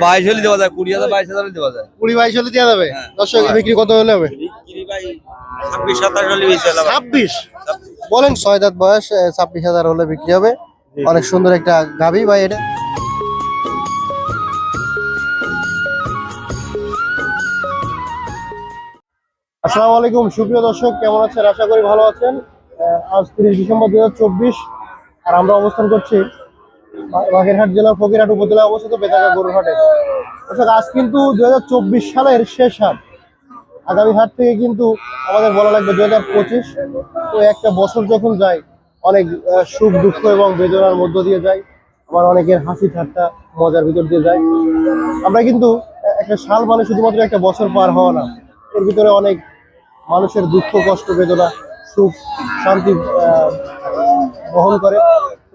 বাইশ হলে দেওয়া যায় কুড়ি হাজার বাইশ হাজার হলে দেওয়া যায়। কুড়ি বাইশ হলে দেওয়া যাবে? হ্যাঁ। দর্শক বিক্রি কত হলে হবে? ছাব্বিশ সাতাশ হলে ছাব্বিশ? বলেন ছয় দাঁত বয়স ছাব্বিশ হাজার হলে বিক্রি হবে। অনেক সুন্দর একটা গাভি ভাই এটা। আসসালামু আলাইকুম সুপ্রিয় দর্শক কেমন আছেন? আশা করি ভালো আছেন। আহ, আজ তিরিশ ডিসেম্বর দু হাজার চব্বিশ আর আমরা অবস্থান করছি বাগেরহাট জেলার ফকিরহাট উপজেলায় অবস্থিত বেতাগা গরুর হাটে দর্শক আজ কিন্তু দুই সালের শেষ হাট। আগামী হাট থেকে কিন্তু আমাদের বলা লাগবে দুই হাজার পঁচিশ। তো একটা বছর যখন যায়, অনেক সুখ, দুঃখ এবং বেদনার মধ্য দিয়ে যায়। আবার অনেকের হাসি ঠাট্টা মজার ভিতর দিয়ে যায়। আমরা কিন্তু একটা সাল মানে শুধুমাত্র একটা বছর পার হওয়া না। এর ভিতরে অনেক মানুষের দুঃখ, কষ্ট, বেদনা, সুখ, শান্তি বহন করে।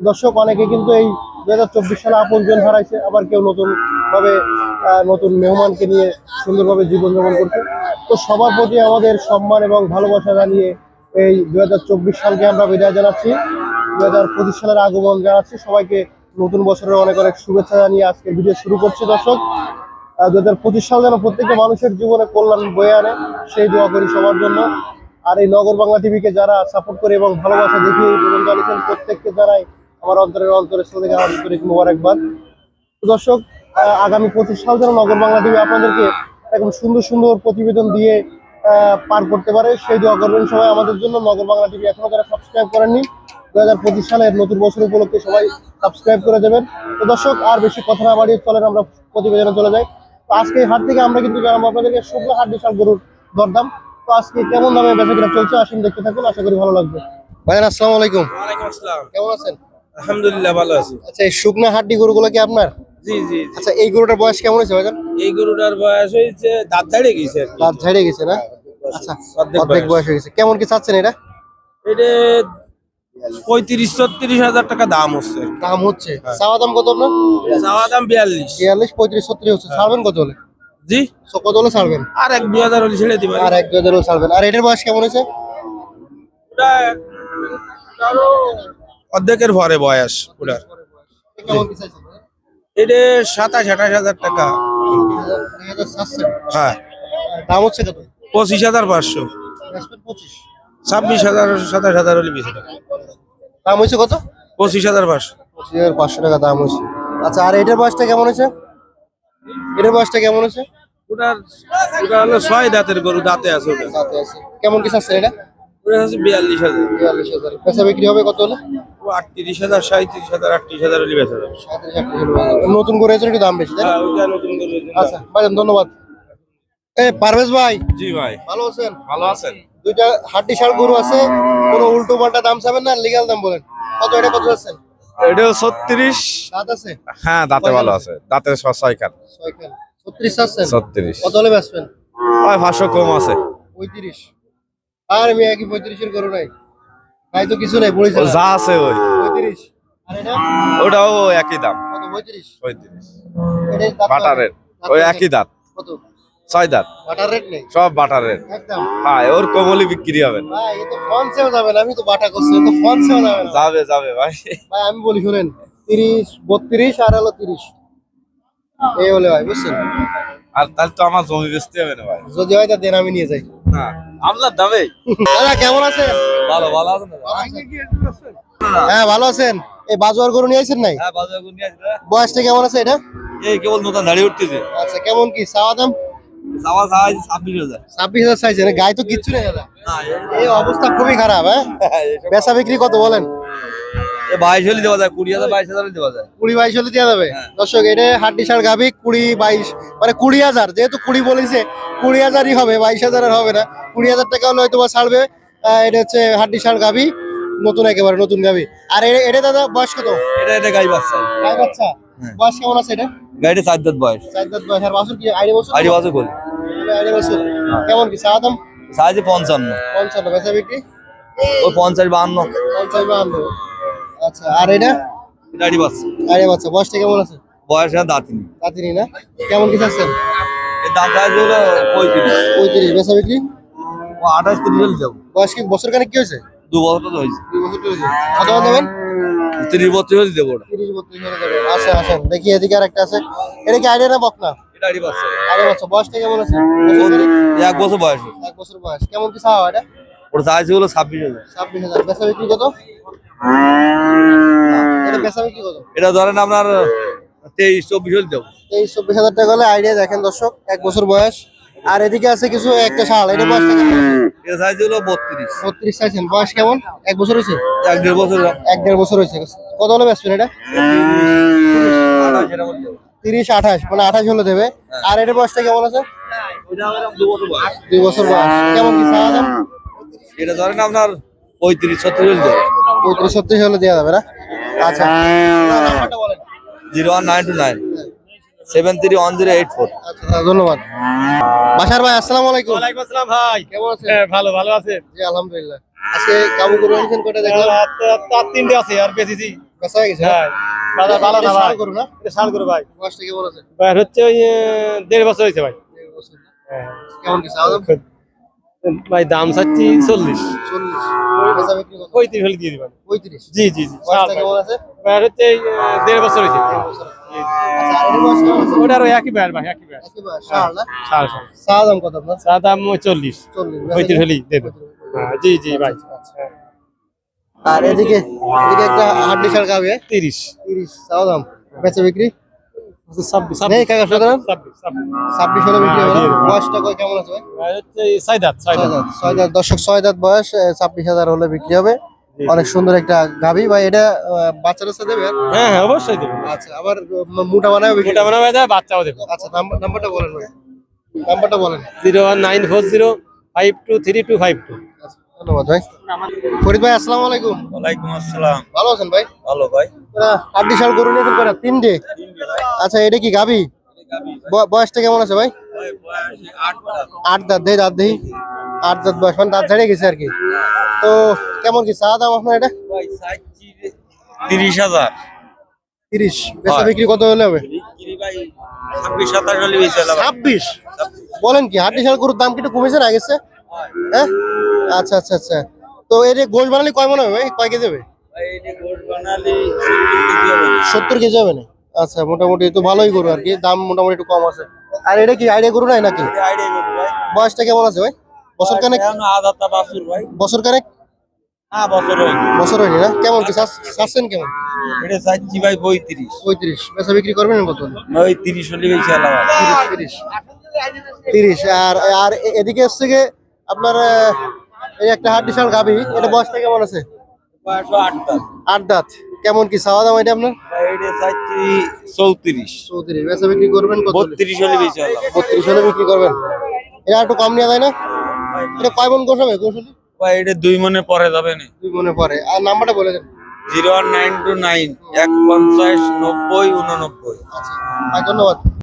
দর্শক, অনেকে কিন্তু এই দুই হাজার চব্বিশ সালে আপনজন হারাইছে, আবার কেউ নতুন ভাবে নতুন মেহমানকে নিয়ে সুন্দরভাবে জীবনযাপন করছে। তো সবার প্রতি আমাদের সম্মান এবং ভালোবাসা জানিয়ে এই দুই হাজার চব্বিশ সালকে আমরা বিদায় জানাচ্ছি। দু হাজার পঁচিশ সালের আগমন জানাচ্ছি। সবাইকে নতুন বছরের অনেক অনেক শুভেচ্ছা জানিয়ে আজকে ভিডিও শুরু করছি। দর্শক দু হাজার পঁচিশ সাল যেন প্রত্যেকটা মানুষের জীবনে কল্যাণ বয়ে আনে, সেই দোয়া করি সবার জন্য। আর এই নগর বাংলা টিভিকে যারা সাপোর্ট করে এবং ভালোবাসা দেখিয়ে আনিয়েছেন, প্রত্যেককে জানাই আমার অন্তরের অন্তরের আমার আন্তরিক মোবারকবাদ। দর্শক আগামী পঁচিশ সাল যেন নগর বাংলা টিভি আপনাদেরকে এরকম সুন্দর সুন্দর প্রতিবেদন দিয়ে আহ, পার করতে পারে সেই দোয়া করবেন সবাই আমাদের জন্য। নগর বাংলা টিভি এখনও যারা সাবস্ক্রাইব করেননি দু হাজার পঁচিশ সালের নতুন বছর উপলক্ষে সবাই সাবস্ক্রাইব করে দেবেন। তো দর্শক আর বেশি কথা না বাড়িয়ে চলেন আমরা প্রতিবেদনে চলে যাই। তো আজকে এই হাট থেকে আমরা কিন্তু জানাব আপনাদেরকে শুকনো হাট বিশাল গরুর দরদাম। তো আজকে কেমন দামে বেচা চলছে আসুন দেখতে থাকুন আশা করি ভালো লাগবে। ভাইজান আসসালামু আলাইকুম। কেমন আছেন? আলহামদুলিল্লাহ ভালো আছি। আচ্ছা এই শুকনা হাড্ডি গরুগুলো কি আপনার? জি জি আচ্ছা এই গরুটার বয়স কেমন হয়েছে ভাইজান? এই গরুটার বয়স হয়েছে দাঁত ঝাড়ে গেছে। দাঁত ঝাড়ে গেছে না? আচ্ছা অর্ধেক বয়স। হয়ে গেছে। কেমন কি চাচ্ছেন এটা? এটা পঁয়ত্রিশ ছত্রিশ হাজার টাকা দাম হচ্ছে। দাম হচ্ছে। চাওয়া দাম কত আপনার? চাওয়া দাম বিয়াল্লিশ। বিয়াল্লিশ পঁয়ত্রিশ ছত্রিশ হচ্ছে। ছাড়বেন কত হলে? জি? So, কত হলে ছাড়বেন? আর এক দুই হাজার হলে ছেড়ে দিবেন। আর এক দু হাজারও ছাড়বেন। আর এটার বয়স কেমন হয়েছে? ওটা অর্ধেকের ভরে বয়স ওটার। এটা সাতাশ আঠাশ হাজার টাকা। হ্যাঁ। দাম হচ্ছে কত? পঁচিশ হাজার পাঁচশো। ছাব্বিশ হাজার সাতাশ হাজার হলে বেশি টাকা। দাম হয়েছে কত? পঁচিশ হাজার পাঁচশো। পঁচিশ হাজার পাঁচশো টাকা দাম হয়েছে। আচ্ছা আর এটার বয়সটা কেমন হয়েছে? এটার বয়সটা কেমন হয়েছে? ওটার ওটা হলো ছয় দাঁতের গরু দাঁতে আছে ওটা। দাঁতে আছে। কেমন কি আছে এটা? ওটা বিয়াল্লিশ হাজার। বিয়াল্লিশ হাজার। পেশা বিক্রি হবে কত হলে? ও আটত্রিশ হাজার সাঁত্রিশ হাজার আটত্রিশ হাজার হলে বেচা যাবে। সাঁত্রিশ আটত্রিশ হলে। নতুন করে হয়েছে একটু দাম বেশি তাই না? হ্যাঁ নতুন আচ্ছা ভাইজান ধন্যবাদ। এ পারভেজ ভাই। জি ভাই। ভালো আছেন? ভালো আছেন। দুইটা হাড্ডি শাল গরু আছে কোনো উল্টো পাল্টা দাম চাবেন না লিগাল দাম বলেন। কত এটা কত আছেন এটাও ছত্রিশ। দাঁত আছে? হ্যাঁ দাঁতে ভালো আছে। দাঁতে ছয় খান ছয় খান ছত্রিশ আছেন ছত্রিশ। কত হলে বেচবেন? কম আছে। পঁয়ত্রিশ। আর আমি একই পঁয়ত্রিশের গরু নাই। তাই তো কিছু নাই বলেছি যা আছে ওই। পঁয়ত্রিশ। ওটাও একই দাম। কত পঁয়ত্রিশ? পঁয়ত্রিশ। এটার দাঁত বাটারের ওই একই কত? ছয় দাঁত। বাটার রেট নেই? সব বাটারের একদম। হ্যাঁ ওর কোমলি বিক্রি হবে। ভাই এ তো ফোন সেও যাবে না আমি তো বাটা করছি তো ফোন সেও যাবে না। যাবে যাবে ভাই। ভাই আমি বলি শুনেন তিরিশ বত্রিশ আর হলো তিরিশ। এই হলে ভাই বুঝছেন? আর তাহলে তো আমার জমি বেচতে হবে না ভাই। যদি হয় তা দেন আমি নিয়ে যাই। হ্যাঁ আপনার দামে। দাদা কেমন আছেন? ভালো ভালো আছে হ্যাঁ ভালো আছেন। এই বাজুয়ার গরু নিয়ে আইছেন নাই? হ্যাঁ বাজার নিয়ে বয়সটা কেমন আছে এটা? এই কেবল নতুন দাঁড়িয়ে উঠতেছে। আচ্ছা কেমন কি? চাওয়া দাম? চাওয়া চাওয়া ছাব্বিশ হাজার। ছাব্বিশ হাজার চাইছেন গায়ে তো কিচ্ছু নেই দাদা। এই অবস্থা খুবই খারাপ হ্যাঁ? বেচা বিক্রি কত বলেন? বাইশ হলে দেওয়া যায় কুড়ি হাজার বাইশ হাজার দেওয়া যায়। কুড়ি বাইশ হলে দেওয়া যাবে। দর্শক এটা হাড্ডি সার কুড়ি বাইশ মানে কুড়ি হাজার যেহেতু কুড়ি বলেছে কুড়ি হাজারই হবে বাইশ হাজার আর হবে না। কুড়ি হাজার টাকা হলে হয়তো বা ছাড়বে এটা হচ্ছে হাড্ডি সার নতুন একেবারে নতুন গাবি আর এটা দাদা বয়স কত? এটা এটা গাই বাচ্চা। গাই বাচ্চা? হ্যাঁ। বয়স কেমন আছে এটা? গাড়িটা চার দাঁত বয়স। চার দাঁত বয়স। আর বছর কি আড়াই বছর? আড়ি বছর করলে আড়াই বছর। কেমন কি চা দাম? সাইজে পঞ্চান্ন। পঞ্চান্ন। বেচা বিক্রি? ওই পঞ্চাশ বাহান্ন। পঞ্চাশ বাহান্ন। আচ্ছা আর এটা? গাড়ি বাচ্চা। আড়াই বাচ্চা বয়সটা কেমন আছে? বয়স আর দাঁতিনি। রাত্রি না? কেমন কি চাচ্ছেন? এর দাম সাইজ হলো পঁয়ত্রিশ। পঁয়ত্রিশ বেচা বিক্রি? ও আঠাশ তিরিশ হলে যাব। বয়স কি বছর খানিক কি হয়েছে? দু বছর তো হয়েছে। দুই বছর হয়েছে। কত দেবেন? তিরিশ বছর হলে দেবো ওটা। তিরিশ বত্রিশ হলে দেবেন। আসেন আসেন দেখি এদিকে আর একটা আছে। এটা কি আইডিয়া না বকনা এটা আড়ি বছর বয়সটা কেমন আছে? এক বছর বয়স। এক বছর বয়স। কেমন কি চাওয়া এটা? ওর চাইছে হলো ছাব্বিশ হাজার। ছাব্বিশ হাজার। বেচা বিক্রি কত? এটা কত? এটা ধরেন আপনার তেইশ চব্বিশ হলে দেবো। তেইশ চব্বিশ হাজার টাকা হলে আইডিয়া দেখেন দর্শক এক বছর বয়স। আর এদিকে আছে কিছু একটা শাল এটা চাইছে হলো বত্রিশ। বত্রিশ চাইছেন। বয়স কেমন? এক বছর হয়েছে? এক দেড় বছর। এক দেড় বছর হয়েছে। কত হলে বেচবেন এটা? আঠাশ। তিরিশ মানে আঠাশ হলে দেবে। আর এটার বয়সটা কেমন আছে? বয়স দুই বছর বয়স। কেমন কি চাওয়া এটা ধরেন আপনার পঁয়ত্রিশ ছত্রিশ হলে দেবো। পঁয়ত্রিশ ছত্রিশ হলে দেওয়া যাবে না? আচ্ছা। Zero one nine two nine. Seven three one zero eight four. আচ্ছা ধন্যবাদ। বাসার ভাই আসসালামু আলাইকুম। ওয়ালাইকুম আসসালাম ভাই। কেমন আছেন? হ্যাঁ, ভালো ভালো আছে। জি আলহামদুলিল্লাহ। আজকে কাবু করে কয়টা দেখলাম? তার তিনটে আছে আর বেশিছি বেচা হয়ে গেছে হ্যাঁ ভালো ভালো না ভাই গরু না? এটা ভাই। বয়সটা কেমন আছে? ভাই হচ্ছে ওই দেড় বছর হয়েছে ভাই। দেড় বছর হ্যাঁ। কেমন কি ভাই দাম চাচ্ছি চল্লিশ। পঁয়ত্রিশ হলে দিয়ে দিবেন। পঁয়ত্রিশ? জি হচ্ছে দেড় বছর হয়েছে। আচ্ছা আর এটার বয়স কেমন আছে? ওটা আরও একই ব্যাট ভাই ব্যাট চাওয়া দাম কত আপনার? চা দাম চল্লিশ। পঁয়ত্রিশ হলেই দিয়ে হ্যাঁ জি জি ভাই। হ্যাঁ। আর এদিকে এদিকে একটা হাড্ডি শাল গাবে তিরিশ। তিরিশ চাওয়া দাম। বেচা বিক্রি? দর্শক ছয় দাঁত বয়স ছাব্বিশ হাজার হলে বিক্রি হবে। অনেক সুন্দর একটা গাভি। ভাই এটা সাথে দেবে? হ্যাঁ হ্যাঁ অবশ্যই দেবো। আচ্ছা আবার মোটা বানাবে বিক্রি মোটা বাচ্চাও দেবো। আচ্ছা নাম্বার নাম্বারটা বলেন ভাই। নাম্বারটা বলেন। Zero one nine four zero five two three two five two. আচ্ছা, ধন্যবাদ ভাই। ফরিদ ভাই আসসালামু আলাইকুম। ওয়ালাইকুম আসসালাম। ভালো আছেন ভাই? ভালো ভাই। গরু নিয়েছেন কয়টা তিনটে। আচ্ছা এটা কি গাভি? ব- বয়সটা কেমন আছে ভাই? আট দাঁত দেই দাঁত দেই। আট দাঁত বয়স মানে দাঁত ঝাড়ে গেছে আর কি। তো কেমন কি চা দাম আপনার এটা? তিরিশ হাজার। তিরিশ। বেচা বিক্রি কত হলে হবে? ছাব্বিশ বলেন কি হাড্ডি শাল গরুর দাম কি একটু কমেছে না গেছে হ্যাঁ? আচ্ছা আচ্ছা আচ্ছা। তো এর গোল বানালে কয় মনে হবে ভাই? কয় কেজি হবে। সত্তর কেজি হবে না। আচ্ছা মোটামুটি তো ভালোই গরু আর কি। দাম মোটামুটি একটু কম আছে। আর এটা কি আইডিয়া গরু নাই নাকি? বয়সটা কেমন আছে ভাই? বছর কানেক ভাই। বছর কানেক হ্যাঁ বছর হয়নি। না? কেমন কি চাচ্ছেন কেমন? এটা চাচ্ছি ভাই পঁয়ত্রিশ। পঁয়ত্রিশ। বেচা বিক্রি করবেন কত ওই তিরিশ হলে বেশি তিরিশ তিরিশ। আর আর এদিকে এসছে গিয়ে আপনার এই একটা হাট বিশাল গাভি এটা বয়সটা কেমন আছে? আট দাঁত। কেমন কি চাওয়া দাম এটা আপনার? এটা চৌত্রিশ। চৌত্রিশ। বেচা বিক্রি করবেন বত্রিশ হলে বেশি বত্রিশ হলে বিক্রি করবেন? এটা একটু কম নেওয়া যায় না? এটা কয় মন গোস হবে? গোসলি ভাই এটা দুই মনে পরে যাবে না। দুই মনে পরে। আর নাম্বারটা বলে দেন। জিরো নাইন টু নাইন এক পঞ্চাশ নব্বই উননব্বই। আচ্ছা। ধন্যবাদ।